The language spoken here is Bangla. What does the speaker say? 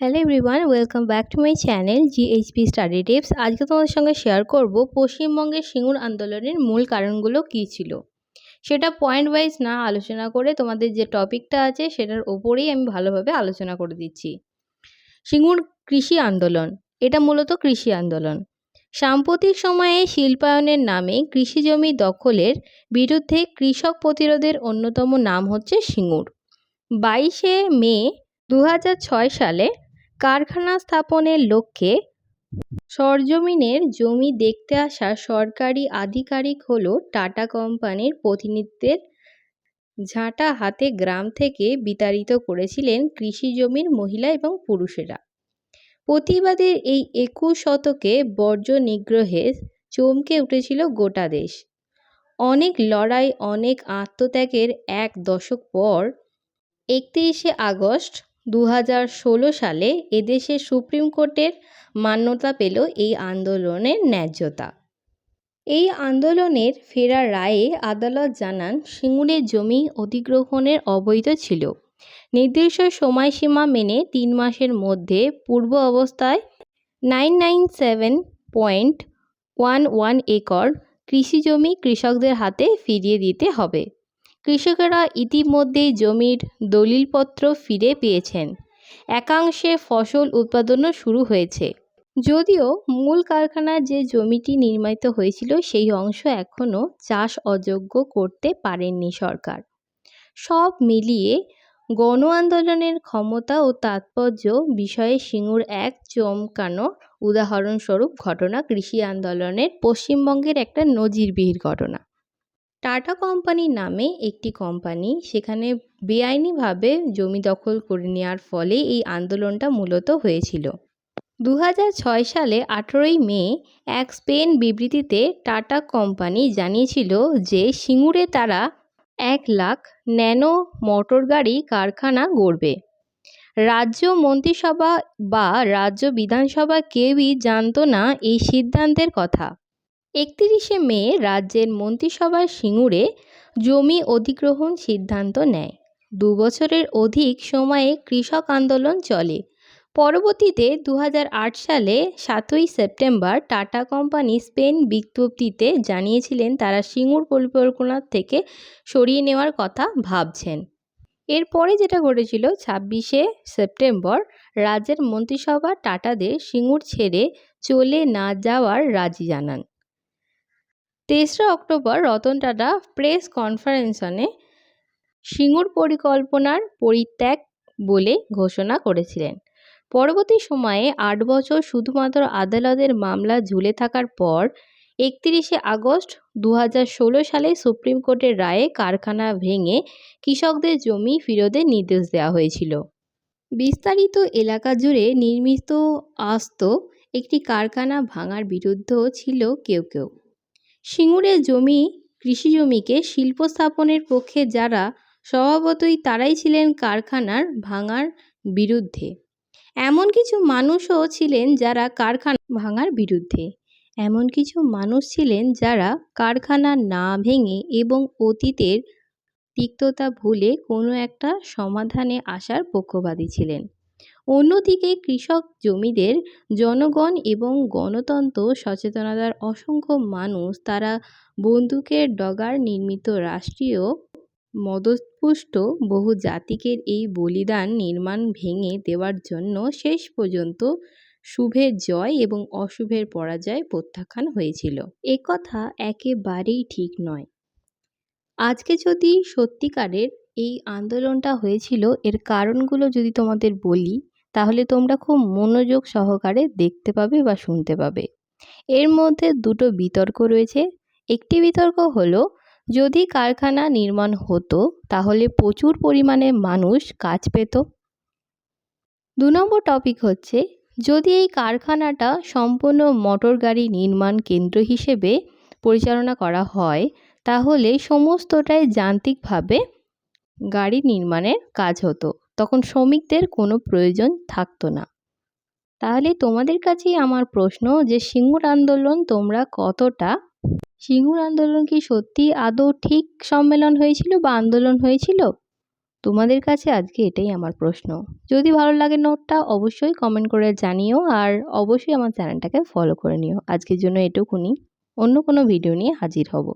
Hello everyone welcome back to my channel GHP study tips আজকে তোমাদের সঙ্গে শেয়ার করব পশ্চিমবঙ্গের সিঙ্গুর আন্দোলনের মূল কারণগুলো কী ছিল। সেটা পয়েন্ট ওয়াইজ না আলোচনা করে তোমাদের যে টপিকটা আছে সেটার ওপরেই আমি ভালোভাবে আলোচনা করে দিচ্ছি। সিঙ্গুর কৃষি আন্দোলন, এটা মূলত কৃষি আন্দোলন। সাম্প্রতিক সময়ে শিল্পায়নের নামে কৃষি জমি দখলের বিরুদ্ধে কৃষক প্রতিরোধের অন্যতম নাম হচ্ছে সিঙ্গুর। বাইশে মে দু হাজার ছয় সালে কারখানা স্থাপনের লক্ষ্যে সরজমিনের জমি দেখতে আসা সরকারি আধিকারিক হল টাটা কোম্পানির প্রতিনিধিদের ঝাঁটা হাতে গ্রাম থেকে বিতাড়িত করেছিলেন কৃষি জমির মহিলা এবং পুরুষেরা। প্রতিবাদের এই একুশ শতকে বর্জ্য নিগ্রহে চমকে উঠেছিল গোটা দেশ। অনেক লড়াই, অনেক আত্মত্যাগের এক দশক পর একত্রিশে আগস্ট দু হাজার ষোলো সালে এদেশে সুপ্রিম কোর্টের মান্যতা পেল এই আন্দোলনের ন্যায্যতা। এই আন্দোলনের ফেরা রায়ে আদালত জানান সিঙ্গুরের জমি অধিগ্রহণের অবৈধ ছিল। নির্দিষ্ট সময়সীমা মেনে তিন মাসের মধ্যে পূর্ব অবস্থায় nine nine seven point one one acre কৃষি জমি কৃষকদের হাতে ফিরিয়ে দিতে হবে। কৃষকেরা ইতিমধ্যেই জমির দলিলপত্র ফিরে পেয়েছেন। একাংশে ফসল উৎপাদনও শুরু হয়েছে। যদিও মূল কারখানার যে জমিটি নির্মিত হয়েছিল, সেই অংশ এখনও চাষ অযোগ্য করতে পারেননি সরকার। সব মিলিয়ে গণ আন্দোলনের ক্ষমতা ও তাৎপর্য বিষয়ে সিঙ্গুর এক চমকানো উদাহরণস্বরূপ ঘটনা কৃষি আন্দোলনের পশ্চিমবঙ্গের একটা নজিরবিহীর ঘটনা। টাটা কোম্পানি নামে একটি কোম্পানি সেখানে বেআইনিভাবে জমি দখল করে নেওয়ার ফলে এই আন্দোলনটা মূলত হয়েছিল। দু সালে আঠেরোই মে এক স্পেন বিবৃতিতে টাটা কোম্পানি জানিয়েছিল যে সিঙ্গুরে তারা এক লাখ ন্যানো মোটরগাড়ি কারখানা গড়বে। রাজ্য মন্ত্রিসভা বা রাজ্য বিধানসভা কেউই জানত না এই সিদ্ধান্তের কথা। একত্রিশে মে রাজ্যের মন্ত্রিসভা সিঙ্গুরে জমি অধিগ্রহণ সিদ্ধান্ত নেয়। দু বছরের অধিক সময়ে কৃষক আন্দোলন চলে। পরবর্তীতে দু হাজার আট সালে সাতই সেপ্টেম্বর টাটা কোম্পানি স্পেন বিজ্ঞপ্তিতে জানিয়েছিলেন, তারা সিঙ্গুর পরিকল্পনা থেকে সরিয়ে নেওয়ার কথা ভাবছেন। এরপরে যেটা ঘটেছিল, ছাব্বিশে সেপ্টেম্বর রাজ্যের মন্ত্রিসভা টাটাদের সিঙ্গুর ছেড়ে চলে না যাওয়ার রাজি জানান। তেসরা অক্টোবর রতন টাটা প্রেস কনফারেন্সনে সিঙ্গুর পরিকল্পনার পরিত্যাগ বলে ঘোষণা করেছিলেন। পরবর্তী সময়ে আট বছর শুধুমাত্র আদালতের মামলা ঝুলে থাকার পর একত্রিশে আগস্ট দু হাজার ষোলো সালে সুপ্রিম কোর্টের রায়ে কারখানা ভেঙে কৃষকদের জমি ফেরতের নির্দেশ দেওয়া হয়েছিল। বিস্তারিত এলাকা জুড়ে নির্মিত আস্ত একটি কারখানা ভাঙার বিরুদ্ধেও ছিল কেউ কেউ। সিঙ্গুরের জমি, কৃষি জমিকে শিল্প স্থাপনের পক্ষে যারা স্বভাবতই তারাই ছিলেন কারখানার ভাঙার বিরুদ্ধে। এমন কিছু মানুষও ছিলেন যারা কারখানা ভাঙার বিরুদ্ধে। এমন কিছু মানুষ ছিলেন যারা কারখানা না ভেঙে এবং অতীতের তিক্ততা ভুলে কোনো একটা সমাধানে আসার পক্ষপাতী ছিলেন। অন্যদিকে কৃষক জমিদের জনগণ এবং গণতন্ত্র, সচেতনতার অসংখ্য মানুষ, তারা বন্দুকের ডগার নির্মিত রাষ্ট্রীয় মদতপুষ্ট বহু জাতিকের এই বলিদান নির্মাণ ভেঙে দেওয়ার জন্য শেষ পর্যন্ত শুভের জয় এবং অশুভের পরাজয় প্রত্যাখ্যান হয়েছিল। কথা একেবারেই ঠিক নয়। আজকে যদি সত্যিকারের এই আন্দোলনটা হয়েছিল, এর কারণগুলো যদি তোমাদের বলি তাহলে তোমরা খুব মনোযোগ সহকারে দেখতে পাবে বা শুনতে পাবে। এর মধ্যে দুটো বিতর্ক রয়েছে। একটি বিতর্ক হলো, যদি কারখানা নির্মাণ হতো, তাহলে প্রচুর পরিমাণে মানুষ কাজ পেত। দু নম্বর টপিক হচ্ছে, যদি এই কারখানাটা সম্পূর্ণ মোটর গাড়ি নির্মাণ কেন্দ্র হিসেবে পরিচালনা করা হয়, তাহলে সমস্তটাই যান্ত্রিকভাবে গাড়ি নির্মাণের কাজ হতো। তখন শ্রমিকদের কোনো প্রয়োজন থাকতো না। তাহলে তোমাদের কাছেই আমার প্রশ্ন যে সিঙ্গুর আন্দোলন তোমরা কতটা? সিঙ্গুর আন্দোলন কি সত্যি আদৌ ঠিক সম্মেলন হয়েছিল বা আন্দোলন হয়েছিল? তোমাদের কাছে আজকে এটাই আমার প্রশ্ন। যদি ভালো লাগে নোটটা অবশ্যই কমেন্ট করে জানিও আর অবশ্যই আমার চ্যানেলটাকে ফলো করে নিও। আজকের জন্য এটুকুনি। অন্য কোনো ভিডিও নিয়ে হাজির হব।